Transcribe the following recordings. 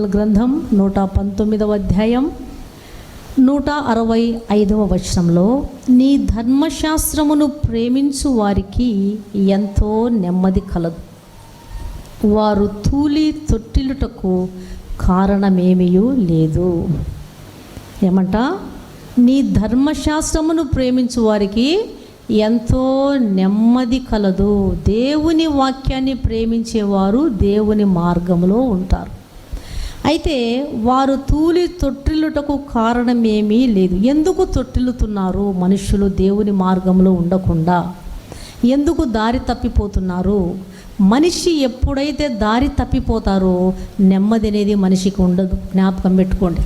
కీర్తనల గ్రంథం నూట పంతొమ్మిదవ అధ్యాయం నూట అరవై ఐదవ వచనంలో నీ ధర్మశాస్త్రమును ప్రేమించు వారికి ఎంతో నెమ్మది కలదు. వారు తూలి తొట్టిలుటకు కారణమేమీ లేదు. ఏమంట? నీ ధర్మశాస్త్రమును ప్రేమించు వారికి ఎంతో నెమ్మది కలదు. దేవుని వాక్యాన్ని ప్రేమించేవారు దేవుని మార్గంలో ఉంటారు. అయితే వారు తూలి తొట్టిల్లుటకు కారణం ఏమీ లేదు. ఎందుకు తొట్టిల్లుతున్నారు? మనుషులు దేవుని మార్గంలో ఉండకుండా ఎందుకు దారి తప్పిపోతున్నారు? మనిషి ఎప్పుడైతే దారి తప్పిపోతారో నెమ్మది అనేది మనిషికి ఉండదు. జ్ఞాపకం పెట్టుకోండి.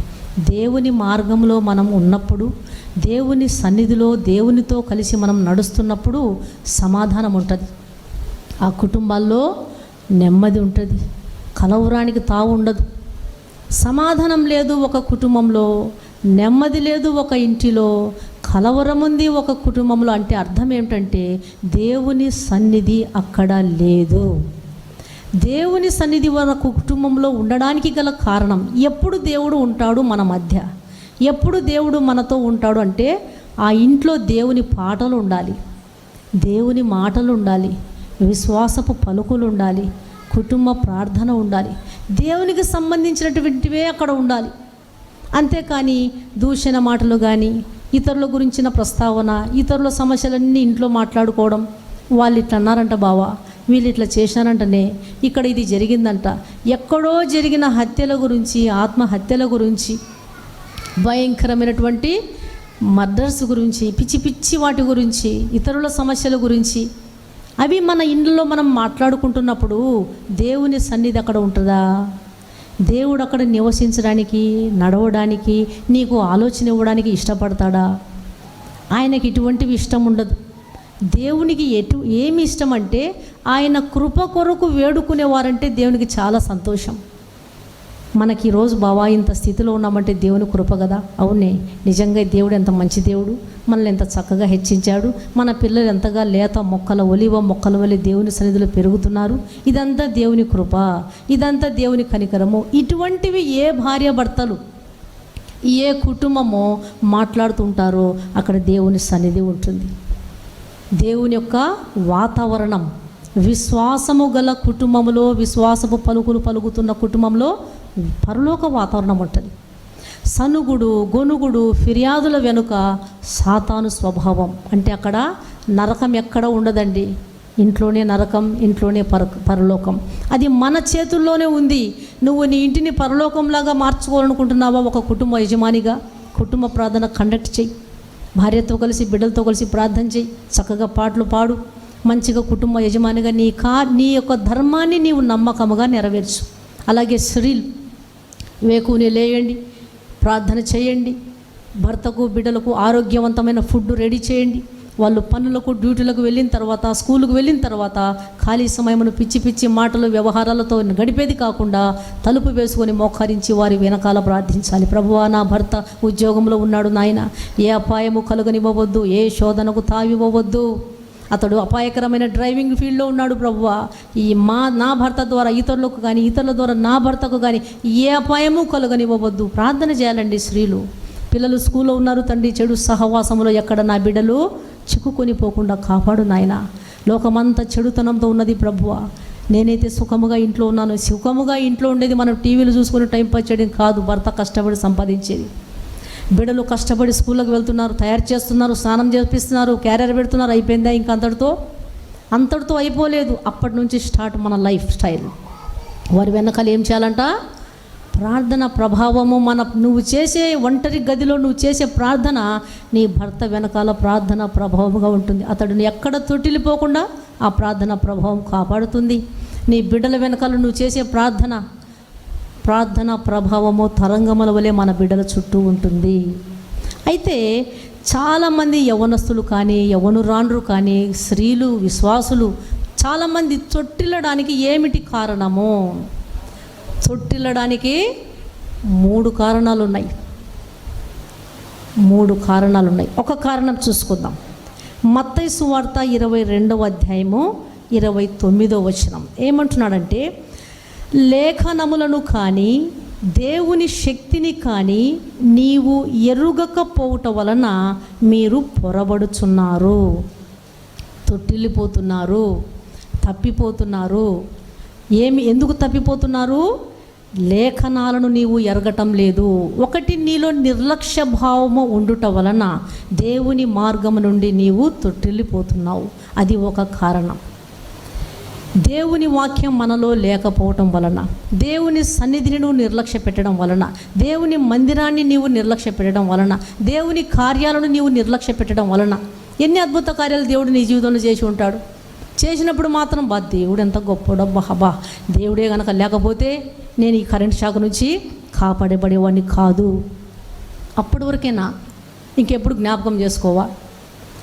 దేవుని మార్గంలో మనం ఉన్నప్పుడు దేవుని సన్నిధిలో దేవునితో కలిసి మనం నడుస్తున్నప్పుడు సమాధానం ఉంటుంది. ఆ కుటుంబాల్లో నెమ్మది ఉంటుంది. కలవరానికి తావు ఉండదు సమాధానం లేదు ఒక కుటుంబంలో నెమ్మది లేదు ఒక ఇంటిలో కలవరం ఉంది ఒక కుటుంబంలో అంటే అర్థం ఏమిటంటే దేవుని సన్నిధి అక్కడ లేదు. దేవుని సన్నిధి మన కుటుంబంలో ఉండడానికి గల కారణం ఎప్పుడు దేవుడు ఉంటాడు మన మధ్య ఎప్పుడు దేవుడు మనతో ఉంటాడు అంటే ఆ ఇంట్లో దేవుని పాటలు ఉండాలి దేవుని మాటలు ఉండాలి విశ్వాసపు పలుకులు ఉండాలి కుటుంబ ప్రార్థన ఉండాలి. దేవునికి సంబంధించినటువంటివే అక్కడ ఉండాలి. అంతేకాని దూషణ మాటలు కానీ ఇతరుల గురించిన ప్రస్తావన ఇతరుల సమస్యలన్నీ ఇంట్లో మాట్లాడుకోవడం వాళ్ళు ఇట్లా అన్నారంట బావా వీళ్ళు ఇట్లా చేశారంటనే ఇక్కడ ఇది జరిగిందంట. ఎక్కడో జరిగిన హత్యల గురించి ఆత్మహత్యల గురించి భయంకరమైనటువంటి మర్డర్స్ గురించి పిచ్చి పిచ్చి వాటి గురించి ఇతరుల సమస్యల గురించి అవి మన ఇంట్లో మనం మాట్లాడుకుంటున్నప్పుడు దేవుని సన్నిధి అక్కడ ఉంటుందా? దేవుడు అక్కడ నివసించడానికి నడవడానికి నీకు ఆలోచన ఇవ్వడానికి ఇష్టపడతాడా? ఆయనకి ఇటువంటివి ఇష్టం ఉండదు. దేవునికి ఎటు ఏమి ఇష్టం అంటే ఆయన కృప కొరకు వేడుకునేవారంటే దేవునికి చాలా సంతోషం. మనకి ఈరోజు బావా ఇంత స్థితిలో ఉన్నామంటే దేవుని కృప కదా? అవునే. నిజంగా దేవుడు ఎంత మంచి దేవుడు. మనల్ని ఎంత చక్కగా హెచ్చించాడు. మన పిల్లలు ఎంతగా లేత మొక్కల ఒలివ మొక్కల వల్ల దేవుని సన్నిధిలో పెరుగుతున్నారు. ఇదంతా దేవుని కృప. ఇదంతా దేవుని కనికరము. ఇటువంటివి ఏ భార్య భర్తలు ఏ కుటుంబమో మాట్లాడుతుంటారో అక్కడ దేవుని సన్నిధి ఉంటుంది. దేవుని యొక్క వాతావరణం. విశ్వాసము గల కుటుంబంలో విశ్వాసపు పలుకులు పలుకుతున్న కుటుంబంలో పరలోక వాతావరణం ఉంటుంది. సనుగుడు గొనుగుడు ఫిర్యాదుల వెనుక సాతాను స్వభావం. అంటే అక్కడ నరకం ఎక్కడ ఉండదండి? ఇంట్లోనే నరకం ఇంట్లోనే పర పరలోకం. అది మన చేతుల్లోనే ఉంది. నువ్వు నీ ఇంటిని పరలోకంలాగా మార్చుకోవాలనుకుంటున్నావా ఒక కుటుంబ యజమానిగా? కుటుంబ ప్రార్థన కండక్ట్ చేయి. భార్యతో కలిసి బిడ్డలతో కలిసి ప్రార్థన చేయి. చక్కగా పాటలు పాడు. మంచిగా కుటుంబ యజమానిగా నీ కా నీ యొక్క ధర్మాన్ని నీవు నమ్మకముగా నెరవేర్చు. అలాగే స్త్రీలు వేకుని లేయండి ప్రార్థన చేయండి భర్తకు బిడ్డలకు ఆరోగ్యవంతమైన ఫుడ్ రెడీ చేయండి. వాళ్ళు పనులకు డ్యూటీలకు వెళ్ళిన తర్వాత స్కూలుకు వెళ్ళిన తర్వాత ఖాళీ సమయమును పిచ్చి పిచ్చి మాటలు వ్యవహారాలతో గడిపేది కాకుండా తలుపు వేసుకొని మోకరించి వారి వెనకాల ప్రార్థించాలి. ప్రభువా నా భర్త ఉద్యోగంలో ఉన్నాడు నాయన. ఏ అపాయము కలుగనివ్వవద్దు ఏ శోధనకు తావివ్వవద్దు. అతడు అపాయకరమైన డ్రైవింగ్ ఫీల్డ్లో ఉన్నాడు ప్రభువ. ఈ మా నా భర్త ద్వారా ఇతరులకు కానీ ఇతరుల ద్వారా నా భర్తకు కానీ ఏ అపాయము కలుగనివ్వవద్దు. ప్రార్థన చేయాలండి స్త్రీలు. పిల్లలు స్కూల్లో ఉన్నారు తండ్రి చెడు సహవాసంలో ఎక్కడ నా బిడ్డలు చిక్కుకొని పోకుండా కాపాడు నాయన. లోకమంతా చెడుతనంతో ఉన్నది ప్రభువ. నేనైతే సుఖముగా ఇంట్లో ఉన్నాను. సుఖముగా ఇంట్లో ఉండేది మనం టీవీలు చూసుకొని టైం పాస్ చేయడం కాదు. భర్త కష్టపడి సంపాదించేది. బిడ్డలు కష్టపడి స్కూళ్ళకి వెళ్తున్నారు తయారు చేస్తున్నారు స్నానం చేపిస్తున్నారు క్యారియర్ పెడుతున్నారు అయిపోయిందా ఇంక అంతటితో? అంతటితో అయిపోలేదు. అప్పటి నుంచి స్టార్ట్ మన లైఫ్ స్టైల్. వారి వెనకాల ఏం చేయాలంట? ప్రార్థన ప్రభావము మన నువ్వు చేసే ఒంటరి గదిలో నువ్వు చేసే ప్రార్థన నీ భర్త వెనకాల ప్రార్థన ప్రభావంగా ఉంటుంది. అతడిని ఎక్కడ తొట్టిల్లిపోకుండా ఆ ప్రార్థన ప్రభావం కాపాడుతుంది. నీ బిడ్డల వెనకాల నువ్వు చేసే ప్రార్థన ప్రార్థన ప్రభావము తరంగముల వలె మన బిడ్డల చుట్టూ ఉంటుంది. అయితే చాలామంది యవనస్తులు కానీ యవనురాండ్రు కానీ స్త్రీలు విశ్వాసులు చాలామంది చొట్టిల్లడానికి ఏమిటి కారణము? చొట్టిల్లడానికి మూడు కారణాలు ఉన్నాయి మూడు కారణాలు ఉన్నాయి ఒక కారణం చూసుకుందాం. మత్తైసు వార్త ఇరవై రెండవ అధ్యాయము ఇరవై తొమ్మిదో వచనం. ఏమంటున్నాడంటే లేఖనములను కానీ దేవుని శక్తిని కానీ నీవు ఎరుగకపోవుట వలన మీరు పొరబడుచున్నారు. తొట్టిల్లిపోతున్నారు తప్పిపోతున్నారు. ఏమి ఎందుకు తప్పిపోతున్నారు? లేఖనాలను నీవు ఎరగటం లేదు. ఒకటి నీలో నిర్లక్ష్య భావము ఉండుట వలన దేవుని మార్గము నుండి నీవు తొట్టిల్లిపోతున్నావు. అది ఒక కారణం. దేవుని వాక్యం మనలో లేకపోవటం వలన దేవుని సన్నిధిని నువ్వు నిర్లక్ష్య పెట్టడం వలన దేవుని మందిరాన్ని నీవు నిర్లక్ష్య పెట్టడం వలన దేవుని కార్యాలను నీవు నిర్లక్ష్య పెట్టడం వలన ఎన్ని అద్భుత కార్యాలు దేవుడు నీ జీవితంలో చేసి ఉంటాడు? చేసినప్పుడు మాత్రం బా దేవుడు ఎంత గొప్పడో బహబా దేవుడే గనక లేకపోతే నేను ఈ కరెంట్ షాక్ నుంచి కాపాడబడేవాడిని కాదు. అప్పటి వరకేనా ఇంకెప్పుడు జ్ఞాపకం చేసుకోవా?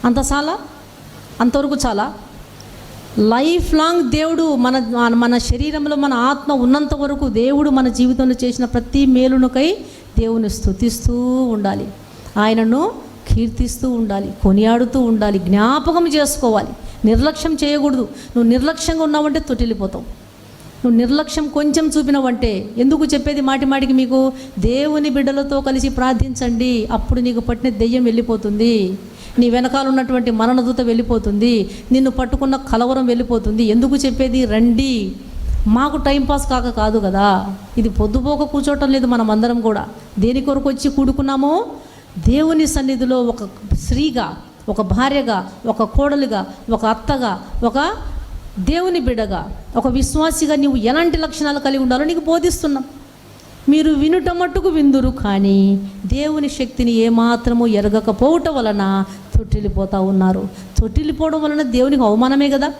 అంత చాలా? అంతవరకు చాలా? లైఫ్ లాంగ్ దేవుడు మన మన శరీరంలో మన ఆత్మ ఉన్నంత వరకు దేవుడు మన జీవితంలో చేసిన ప్రతి మేలునకై దేవుని స్థుతిస్తూ ఉండాలి. ఆయనను కీర్తిస్తూ ఉండాలి కొనియాడుతూ ఉండాలి జ్ఞాపకం చేసుకోవాలి. నిర్లక్ష్యం చేయకూడదు. నువ్వు నిర్లక్ష్యంగా ఉన్నావంటే తొట్టిల్లిపోతావు. నువ్వు నిర్లక్ష్యం కొంచెం చూపినవంటే ఎందుకు చెప్పేది మాటి మాటికి మీకు? దేవుని బిడ్డలతో కలిసి ప్రార్థించండి అప్పుడు నీకు పట్టిన దెయ్యం వెళ్ళిపోతుంది. నీ వెనకాల ఉన్నటువంటి మరణదూత వెళ్ళిపోతుంది. నిన్ను పట్టుకున్న కలవరం వెళ్ళిపోతుంది. ఎందుకు చెప్పేది? రండి. మాకు టైంపాస్ కాక కాదు కదా. ఇది పొద్దుపోక కూర్చోవటం లేదు మనం అందరం కూడా. దేని కొరకు వచ్చి కూడుకున్నామో? దేవుని సన్నిధిలో ఒక స్త్రీగా ఒక భార్యగా ఒక కోడలుగా ఒక అత్తగా ఒక దేవుని బిడగా ఒక విశ్వాసిగా నీవు ఎలాంటి లక్షణాలు కలిగి ఉండాలో నీకు బోధిస్తున్నాం. మీరు వినుట మట్టుకు విందురు కానీ దేవుని శక్తిని ఏమాత్రము ఎరగకపోవటం వలన తొట్టిల్లిపోతూ ఉన్నారు. తొట్టిల్లిపోవడం వలన దేవునికి అవమానమే కదా?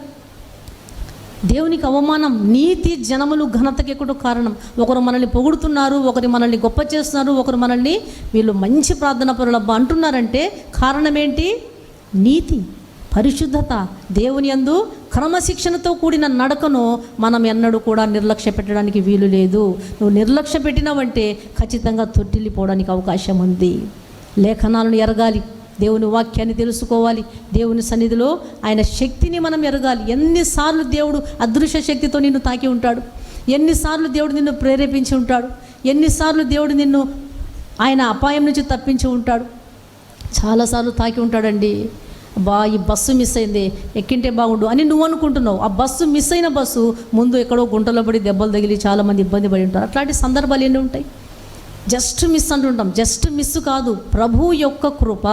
దేవునికి అవమానం నీతి జనములు ఘనతకి ఎక్కువ కారణం. ఒకరు మనల్ని పొగుడుతున్నారు ఒకరు మనల్ని గొప్ప చేస్తున్నారు ఒకరు మనల్ని వీళ్ళు మంచి ప్రార్థన పరులబ్బా అంటున్నారంటే కారణం ఏంటి నీతి. పరిశుద్ధత దేవుని యందు క్రమశిక్షణతో కూడిన నడకను మనం ఎన్నడూ కూడా నిర్లక్ష్య పెట్టడానికి వీలు లేదు. నువ్వు నిర్లక్ష్య పెట్టినావంటే ఖచ్చితంగా తొట్టిల్లిపోవడానికి అవకాశం ఉంది. లేఖనాలను ఎరగాలి దేవుని వాక్యాన్ని తెలుసుకోవాలి దేవుని సన్నిధిలో ఆయన శక్తిని మనం ఎరగాలి. ఎన్నిసార్లు దేవుడు అదృశ్య శక్తితో నిన్ను తాకి ఉంటాడు? ఎన్నిసార్లు దేవుడు నిన్ను ప్రేరేపించి ఉంటాడు? ఎన్నిసార్లు దేవుడు నిన్ను ఆయన అపాయం నుంచి తప్పించి ఉంటాడు? చాలాసార్లు తాకి ఉంటాడండి. బా ఈ బస్సు మిస్ అయింది. ఎక్కింటే బాగుండు అని నువ్వు అనుకుంటున్నావు. ఆ బస్సు మిస్ అయిన బస్సు ముందు ఎక్కడో గుంటలో పడి దెబ్బలు తగిలి చాలామంది ఇబ్బంది పడి ఉంటారు. అట్లాంటి సందర్భాలు ఎన్ని ఉంటాయి? జస్ట్ మిస్ అంటుంటాం. జస్ట్ మిస్ కాదు. ప్రభు యొక్క కృప.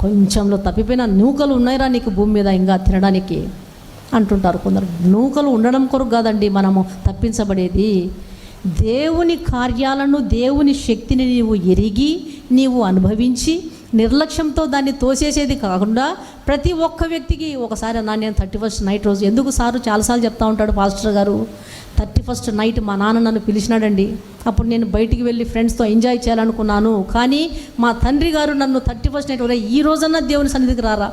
కొంచెంలో తప్పిపోయిన నూకలు ఉన్నాయిరా నీకు భూమి మీద ఇంకా తినడానికి అంటుంటారు కొందరు. నూకలు ఉండడం కొరకు కాదండి మనము తప్పించబడేది. దేవుని కార్యాలను దేవుని శక్తిని నీవు ఎరిగి నీవు అనుభవించి నిర్లక్ష్యంతో దాన్ని తోసేసేది కాకుండా ప్రతి ఒక్క వ్యక్తికి ఒకసారి అన్నా నేను థర్టీ ఫస్ట్ నైట్ రోజు ఎందుకు సారు చాలాసార్లు చెప్తా ఉంటాడు పాస్టర్ గారు థర్టీ ఫస్ట్ నైట్ మా నాన్న నన్ను పిలిచినాడండి. అప్పుడు నేను బయటికి వెళ్ళి ఫ్రెండ్స్తో ఎంజాయ్ చేయాలనుకున్నాను. కానీ మా తండ్రి గారు నన్ను థర్టీ ఫస్ట్ నైట్ ఒరే ఈ రోజన్నా దేవుని సన్నిధికి రారా?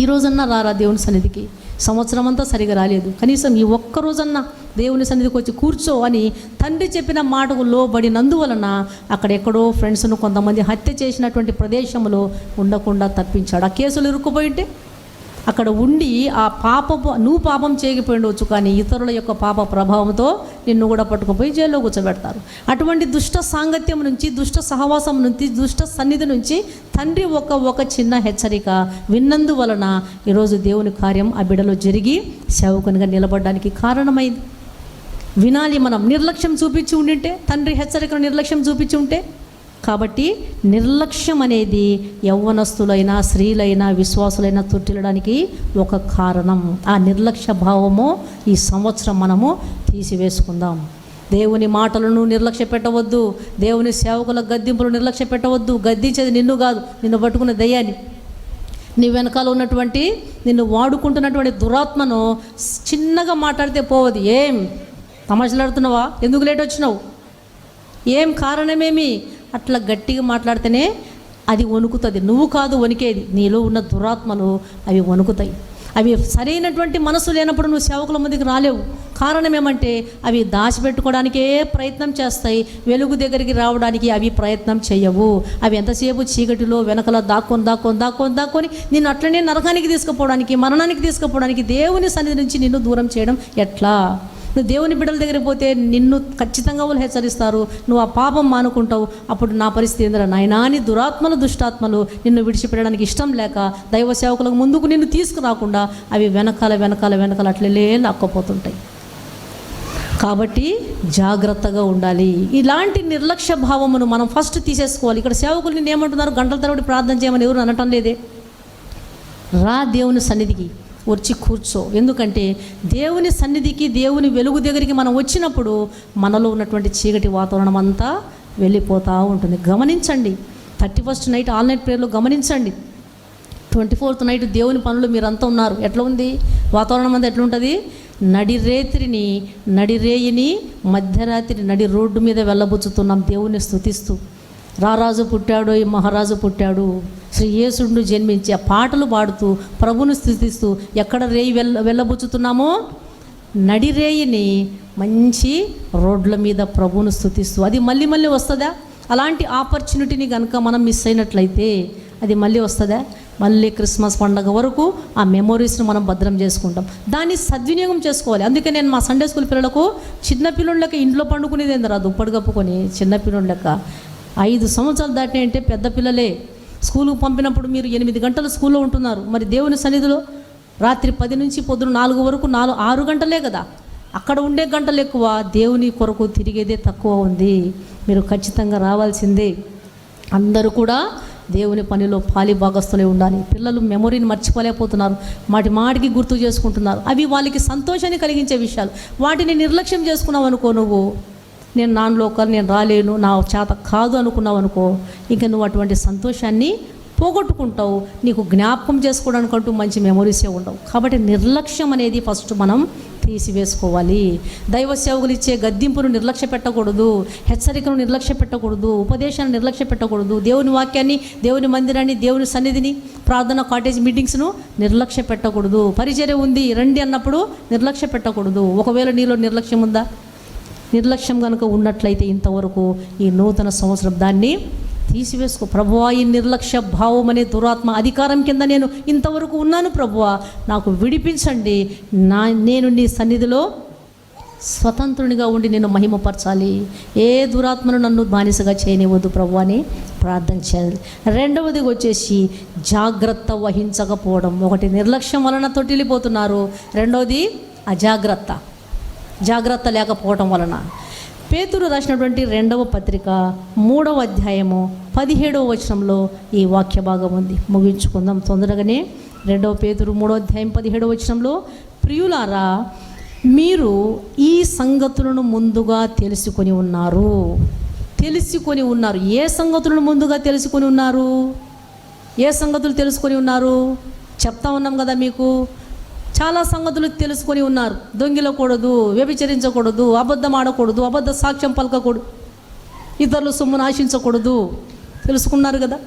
ఈ రోజన్నా రారా దేవుని సన్నిధికి? సంవత్సరం అంతా సరిగా రాలేదు. కనీసం ఈ ఒక్కరోజన్నా దేవుని సన్నిధికి వచ్చి కూర్చో అని తండ్రి చెప్పిన మాటకు లోబడినందువలన అక్కడ ఎక్కడో ఫ్రెండ్స్ను కొంతమంది హత్య చేసినటువంటి ప్రదేశంలో ఉండకుండా తప్పించాడు. ఆ కేసులు ఇరుక్కుపోయింటే అక్కడ ఉండి ఆ పాప నువ్వు పాపం చేయకపోయి ఉండవచ్చు కానీ ఇతరుల యొక్క పాప ప్రభావంతో నిన్ను కూడా పట్టుకుపోయి జైల్లో కూర్చోబెడతారు. అటువంటి దుష్ట సాంగత్యం నుంచి దుష్ట సహవాసం నుంచి దుష్ట సన్నిధి నుంచి తండ్రి ఒక ఒక చిన్న హెచ్చరిక విన్నందువలన ఈరోజు దేవుని కార్యం ఆ బిడలో జరిగి సేవకునిగా నిలబడడానికి కారణమైంది. వినాలి మనం నిర్లక్ష్యం చూపించి ఉండింటే తండ్రి హెచ్చరికను నిర్లక్ష్యం చూపించి ఉంటే కాబట్టి నిర్లక్ష్యం అనేది యవ్వనస్తులైనా స్త్రీలైనా విశ్వాసులైనా తొట్టిల్లడానికి ఒక కారణం. ఆ నిర్లక్ష్య భావము ఈ సంవత్సరం మనము తీసివేసుకుందాం. దేవుని మాటలను నిర్లక్ష్య పెట్టవద్దు. దేవుని సేవకుల గద్దింపులు నిర్లక్ష్య పెట్టవద్దు. గద్దించేది నిన్ను కాదు నిన్ను పట్టుకున్న దయ్యాన్ని. నీ వెనకాల ఉన్నటువంటి నిన్ను వాడుకుంటున్నటువంటి దురాత్మను చిన్నగా మాట్లాడితే పోవదు. ఏం? తమాషలాడుతున్నావా ఎందుకు లేట్ వచ్చినావు? ఏం కారణమేమి? అట్లా గట్టిగా మాట్లాడితేనే అది వణుకుతుంది. నువ్వు కాదు వణికేది. నీలో ఉన్న దురాత్మలు అవి వణుకుతాయి. అవి సరైనటువంటి మనసు లేనప్పుడు నువ్వు సేవకుల మందికి రాలేవు. కారణం ఏమంటే అవి దాచిపెట్టుకోవడానికే ప్రయత్నం చేస్తాయి. వెలుగు దగ్గరికి రావడానికి అవి ప్రయత్నం చేయవు. అవి ఎంతసేపు చీకటిలో వెనకల దాక్కొని దాక్కొని దాక్కొని దాక్కొని నిన్ను అట్లనే నరకానికి తీసుకుపోవడానికి మరణానికి తీసుకుపోవడానికి దేవుని సన్నిధి నుంచి నిన్ను దూరం చేయడం ఎట్లా? నువ్వు దేవుని బిడ్డల దగ్గర పోతే నిన్ను ఖచ్చితంగా వాళ్ళు హెచ్చరిస్తారు. నువ్వు ఆ పాపం మానుకుంటావు. అప్పుడు నా పరిస్థితి ఏందిరా నాయనాని దురాత్మలు దుష్టాత్మలు నిన్ను విడిచిపెట్టడానికి ఇష్టం లేక దైవ సేవకులకు ముందుకు నిన్ను తీసుకురాకుండా అవి వెనకాల వెనకాల వెనకాల అట్లే లాక్కపోతుంటాయి. కాబట్టి జాగ్రత్తగా ఉండాలి. ఇలాంటి నిర్లక్ష్య భావమును మనం ఫస్ట్ తీసేసుకోవాలి. ఇక్కడ సేవకులు నేను ఏమంటున్నారు గంటల తరబడి ప్రార్థన చేయమని ఎవరు అనటం లేదే. రా దేవుని సన్నిధికి. వచ్చి కూర్చో. ఎందుకంటే దేవుని సన్నిధికి దేవుని వెలుగు దగ్గరికి మనం వచ్చినప్పుడు మనలో ఉన్నటువంటి చీకటి వాతావరణం అంతా వెళ్ళిపోతూ ఉంటుంది. గమనించండి. Thirty first night all night ప్రేయర్లో గమనించండి. ట్వంటీ ఫోర్త్ నైట్ దేవుని పనులు మీరంతా ఉన్నారు. ఎట్లా ఉంది? వాతావరణం అంతా ఎట్లుంటుంది నడిరేత్రిని నడిరేయిని మధ్యరాత్రి నడి రోడ్డు మీద వెళ్ళబుచ్చుతున్నాం. దేవుని స్తుతిస్తూ. రారాజు పుట్టాడు ఈ మహారాజు పుట్టాడు? శ్రీ యేసుడు జన్మించి ఆ పాటలు పాడుతూ ప్రభును స్థుతిస్తూ ఎక్కడ రేయి వెళ్ళ వెళ్ళబుచ్చుతున్నామో? నడిరేయిని మంచి రోడ్ల మీద ప్రభును స్థుతిస్తూ. అది మళ్ళీ మళ్ళీ వస్తుందా? అలాంటి ఆపర్చునిటీని కనుక మనం మిస్ అయినట్లయితే అది మళ్ళీ వస్తుందా? మళ్ళీ క్రిస్మస్ పండగ వరకు ఆ మెమొరీస్ని మనం భద్రం చేసుకుంటాం. దాన్ని సద్వినియోగం చేసుకోవాలి. అందుకే నేను మా సండే స్కూల్ పిల్లలకు చిన్నపిల్లలకి ఇంట్లో పండుకునేది రాదు దుప్పటి కప్పుకొని? చిన్నపిల్లలక ఐదు సంవత్సరాలు దాటినాయంటే పెద్ద పిల్లలే. స్కూలుకు పంపినప్పుడు మీరు ఎనిమిది గంటలు స్కూల్లో ఉంటున్నారు. మరి దేవుని సన్నిధిలో రాత్రి పది నుంచి పొద్దున నాలుగు వరకు నాలుగు ఆరు గంటలే కదా. అక్కడ ఉండే గంటలు ఎక్కువ దేవుని కొరకు తిరిగేదే తక్కువ ఉంది. మీరు ఖచ్చితంగా రావాల్సిందే. అందరూ కూడా దేవుని పనిలో పాలి భాగస్తులే ఉండాలి. పిల్లలు మెమొరీని మర్చిపోలేకపోతున్నారు. మాటి మాటికి గుర్తు చేసుకుంటున్నారు. అవి వాళ్ళకి సంతోషాన్ని కలిగించే విషయాలు. వాటిని నిర్లక్ష్యం చేసుకున్నావు అనుకో నువ్వు నేను నాన్ లోకల్ నేను రాలేను నా చేత కాదు అనుకున్నావు అనుకో ఇంకా నువ్వు అటువంటి సంతోషాన్ని పోగొట్టుకుంటావు. నీకు జ్ఞాపకం చేసుకోవడానికంటూ మంచి మెమొరీసే ఉండవు. కాబట్టి నిర్లక్ష్యం అనేది ఫస్ట్ మనం తీసివేసుకోవాలి. దైవ సేవకులు ఇచ్చే గద్దింపును నిర్లక్ష్య పెట్టకూడదు హెచ్చరికను నిర్లక్ష్య పెట్టకూడదు ఉపదేశాన్ని నిర్లక్ష్య పెట్టకూడదు. దేవుని వాక్యాన్ని దేవుని మందిరాన్ని దేవుని సన్నిధిని ప్రార్థన కాటేజ్ మీటింగ్స్ను నిర్లక్ష్య పెట్టకూడదు. పరిచర్య ఉంది రండి అన్నప్పుడు నిర్లక్ష్య పెట్టకూడదు. ఒకవేళ నీలో నిర్లక్ష్యం ఉందా? నిర్లక్ష్యం కనుక ఉన్నట్లయితే ఇంతవరకు ఈ నూతన సంవత్సరం దాన్ని తీసివేసుకో. ప్రభువా ఈ నిర్లక్ష్య భావం అనే దురాత్మ అధికారం కింద నేను ఇంతవరకు ఉన్నాను ప్రభువా. నాకు విడిపించండి. నా నేను నీ సన్నిధిలో స్వతంత్రునిగా ఉండి నేను మహిమపరచాలి. ఏ దురాత్మను నన్ను బానిసగా చేయనివ్వద్దు ప్రభు అని ప్రార్థన చేయాలి. రెండవది వచ్చేసి జాగ్రత్త వహించకపోవడం. ఒకటి నిర్లక్ష్యం వలన తొట్టిల్లిపోతున్నారు. రెండవది అజాగ్రత్త. జాగ్రత్త లేకపోవటం వలన. పేతురు రాసినటువంటి రెండవ పత్రిక మూడవ అధ్యాయము పదిహేడవ వచనంలో ఈ వాక్య భాగం ఉంది. ముగించుకుందాం తొందరగానే. రెండవ పేతురు మూడవ అధ్యాయం పదిహేడవ వచనంలో ప్రియులారా మీరు ఈ సంగతులను ముందుగా తెలుసుకొని ఉన్నారు. తెలుసుకొని ఉన్నారు. ఏ సంగతులను ముందుగా తెలుసుకొని ఉన్నారు? ఏ సంగతులు తెలుసుకొని ఉన్నారు? చెప్తా ఉన్నాం కదా మీకు. చాలా సంగతులు తెలుసుకొని ఉన్నారు. దొంగిలకూడదు వ్యభిచరించకూడదు అబద్ధం ఆడకూడదు అబద్ధ సాక్ష్యం పలకకూడదు. ఇతరులు సొమ్మును ఆశించకూడదు. తెలుసుకున్నారు కదా?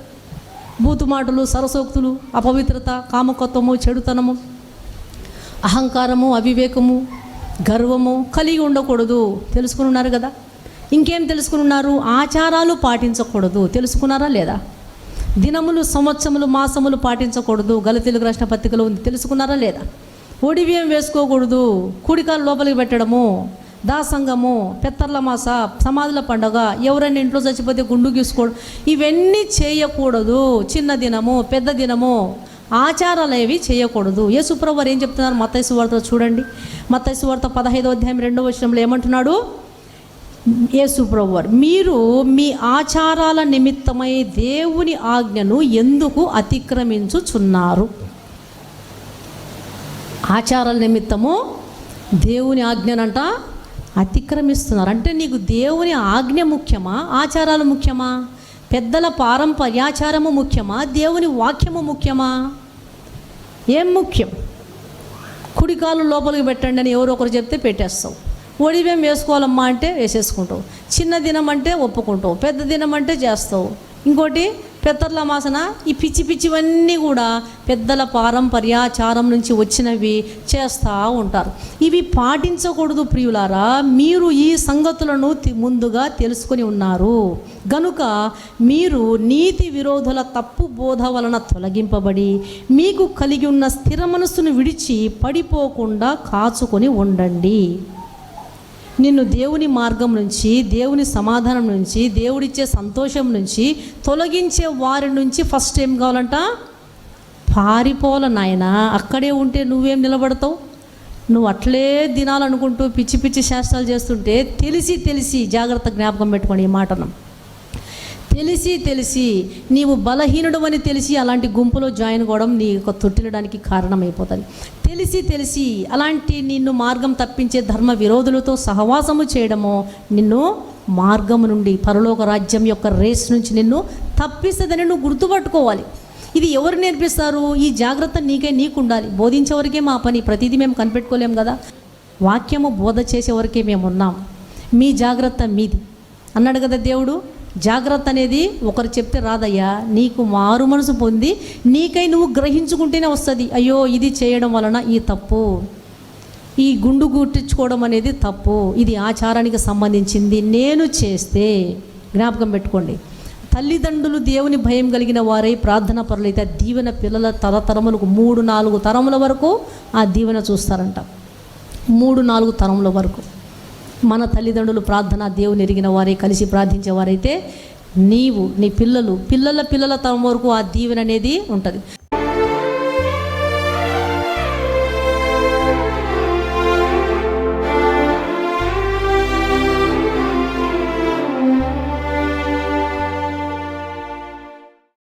బూతు మాటలు సరసోక్తులు అపవిత్రత కామకత్వము చెడుతనము అహంకారము అవివేకము గర్వము కలిగి ఉండకూడదు. తెలుసుకుని ఉన్నారు కదా? ఇంకేం తెలుసుకుని ఉన్నారు? ఆచారాలు పాటించకూడదు. తెలుసుకున్నారా లేదా? దినములు సంవత్సరములు మాసములు పాటించకూడదు. గలతీలు రాసిన పత్రికలో ఉంది. తెలుసుకున్నారా లేదా? ఒడివ్యం వేసుకోకూడదు. కుడికాలు లోపలికి పెట్టడము దాసంగము పెత్తర్ల మాస సమాధుల పండగ ఎవరైనా ఇంట్లో చచ్చిపోతే గుండు గీసుకోవడం ఇవన్నీ చేయకూడదు. చిన్న దినము పెద్ద దినము ఆచారాలు ఏవి చేయకూడదు. యేసుప్రభు వారు ఏం చెప్తున్నారు? మతైసు వార్త చూడండి. మత్తైసు వార్త పదహైదో అధ్యాయం రెండో విషయంలో ఏమంటున్నాడు? యేసుప్రభు వారు మీరు మీ ఆచారాల నిమిత్తమై దేవుని ఆజ్ఞను ఎందుకు అతిక్రమించుచున్నారు? ఆచారాల నిమిత్తము దేవుని ఆజ్ఞనంట అతిక్రమిస్తున్నారు. అంటే నీకు దేవుని ఆజ్ఞ ముఖ్యమా? ఆచారాలు ముఖ్యమా? పెద్దల పారంపర్యాచారము ముఖ్యమా? దేవుని వాక్యము ముఖ్యమా? ఏం ముఖ్యం? కుడికాలు లోపలికి పెట్టండి అని ఎవరో ఒకరు చెప్తే పెట్టేస్తావు. ఒడివేం వేసుకోవాలమ్మా అంటే వేసేసుకుంటావు. చిన్న దినం అంటే ఒప్పుకుంటావు. పెద్ద దినం అంటే చేస్తావు. ఇంకోటి పెద్దల మాసన ఈ పిచ్చి పిచ్చివన్నీ కూడా పెద్దల పారంపర్యాచారం నుంచి వచ్చినవి చేస్తూ ఉంటారు. ఇవి పాటించకూడదు ప్రియులారా మీరు ఈ సంగతులను ముందుగా తెలుసుకొని ఉన్నారు. గనుక మీరు నీతి విరోధుల తప్పు బోధ వలన తొలగింపబడి మీకు కలిగి ఉన్న స్థిర మనస్సును విడిచి పడిపోకుండా కాచుకొని ఉండండి. నిన్ను దేవుని మార్గం నుంచి దేవుని సమాధానం నుంచి దేవుడిచ్చే సంతోషం నుంచి తొలగించే వారి నుంచి ఫస్ట్ ఏం కావాలంట? పారిపోల నాయన. అక్కడే ఉంటే నువ్వేం నిలబడతావు? నువ్వు అట్లే దినాలనుకుంటూ పిచ్చి పిచ్చి శాస్త్రాలు చేస్తుంటే తెలిసి తెలిసి జాగ్రత్త జ్ఞాపకం పెట్టుకోండి ఈ మాటను తెలిసి తెలిసి నీవు బలహీనుడు అని తెలిసి అలాంటి గుంపులో జాయిన్ కావడం నీ యొక్క తొట్టిలడానికి కారణమైపోతుంది. తెలిసి తెలిసి అలాంటి నిన్ను మార్గం తప్పించే ధర్మ విరోధులతో సహవాసము చేయడము నిన్ను మార్గము నుండి పరలోక రాజ్యం యొక్క రేస్ నుంచి నిన్ను తప్పిస్తుందని నువ్వు గుర్తుపట్టుకోవాలి. ఇది ఎవరు నేర్పిస్తారు? ఈ జాగ్రత్త నీకే నీకు ఉండాలి బోధించేవరకే మా పని. ప్రతిదీ మేము కనిపెట్టుకోలేము కదా. వాక్యము బోధ చేసేవరకే మేము ఉన్నాం. మీ జాగ్రత్త మీది. అన్నాడు కదా దేవుడు? జాగ్రత్త అనేది ఒకరు చెప్తే రాదయ్యా నీకు మారు మనసు పొంది నీకై నువ్వు గ్రహించుకుంటేనే వస్తుంది. అయ్యో ఇది చేయడం వలన ఈ తప్పు. ఈ గుండు గుట్టించుకోవడం అనేది తప్పు. ఇది ఆచారానికి సంబంధించింది. నేను చేస్తే జ్ఞాపకం పెట్టుకోండి. తల్లిదండ్రులు దేవుని భయం కలిగిన వారై ప్రార్థన పరులైతే దీవెన పిల్లల తరతరములకు మూడు నాలుగు తరముల వరకు ఆ దీవెన చూస్తారంట. మూడు నాలుగు తరముల వరకు. మన తల్లిదండ్రులు ప్రార్థన దేవుని ఎరిగిన వారే కలిసి ప్రార్థించేవారైతే నీవు నీ పిల్లలు పిల్లల పిల్లల తరం వరకు ఆ దీవెన అనేది ఉంటుంది.